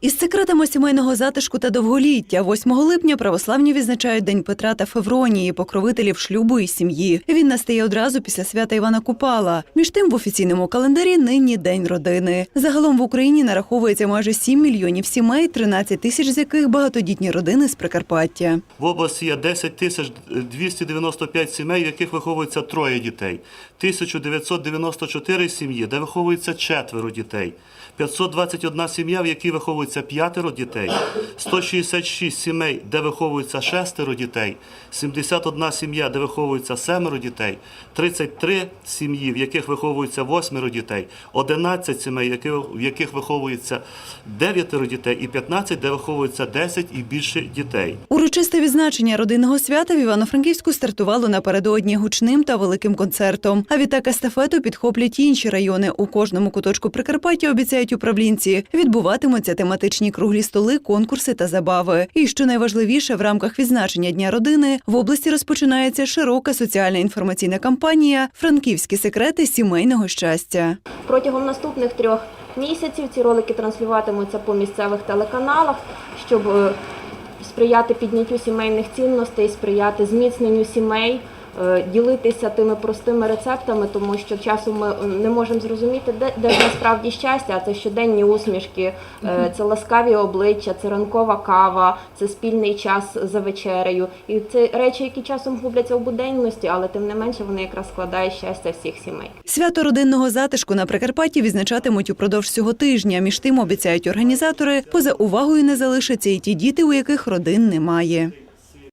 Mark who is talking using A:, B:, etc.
A: Із секретами сімейного затишку та довголіття 8 липня православні відзначають День Петра та Февронії, покровителів шлюбу і сім'ї. Він настає одразу після свята Івана Купала. Між тим, в офіційному календарі нині День родини. Загалом в Україні нараховується майже 7 мільйонів сімей, 13 тисяч з яких багатодітні родини з Прикарпаття.
B: В області є 10 тисяч 295 сімей, в яких виховується троє дітей, 1994 сім'ї, де виховується четверо дітей, 521 сім'я, в якій виховується п'ятеро дітей, 166 сімей, де виховується шестеро дітей, 71 сім'я, де виховується семеро дітей, 33 сім'ї, в яких виховується восьмеро дітей, 11 сімей, в яких виховується дев'ятеро дітей, і 15, де виховується 10 і більше дітей.
A: Урочисте відзначення родинного свята в Івано-Франківську стартувало напередодні гучним та великим концертом. А відтак естафету підхоплять інші райони. У кожному куточку Прикарпаття обіцяють управлінці. Відбуватимуться тематичні круглі столи, конкурси та забави. І що найважливіше, в рамках відзначення Дня родини в області розпочинається широка соціальна інформаційна кампанія Франківські секрети сімейного щастя.
C: Протягом наступних трьох місяців ці ролики транслюватимуться по місцевих телеканалах, щоб е, сприяти підняттю сімейних цінностей, сприяти зміцненню сімей, ділитися тими простими рецептами, тому що часом ми е, не можемо зрозуміти, де, де ж насправді щастя, а це щоденні усмішки, е, це ласкаві обличчя, це ранкова кава, це спільний час за вечерею. І це речі, які часом губляться в буденності, але тим не менше вони якраз складають щастя всіх сімей.
A: Свято родинного затишку на Прикарпатті відзначатимуть упродовж цього тижня. Між тим обіцяють організатори, поза увагою не залишаться і ті діти, у яких родин немає.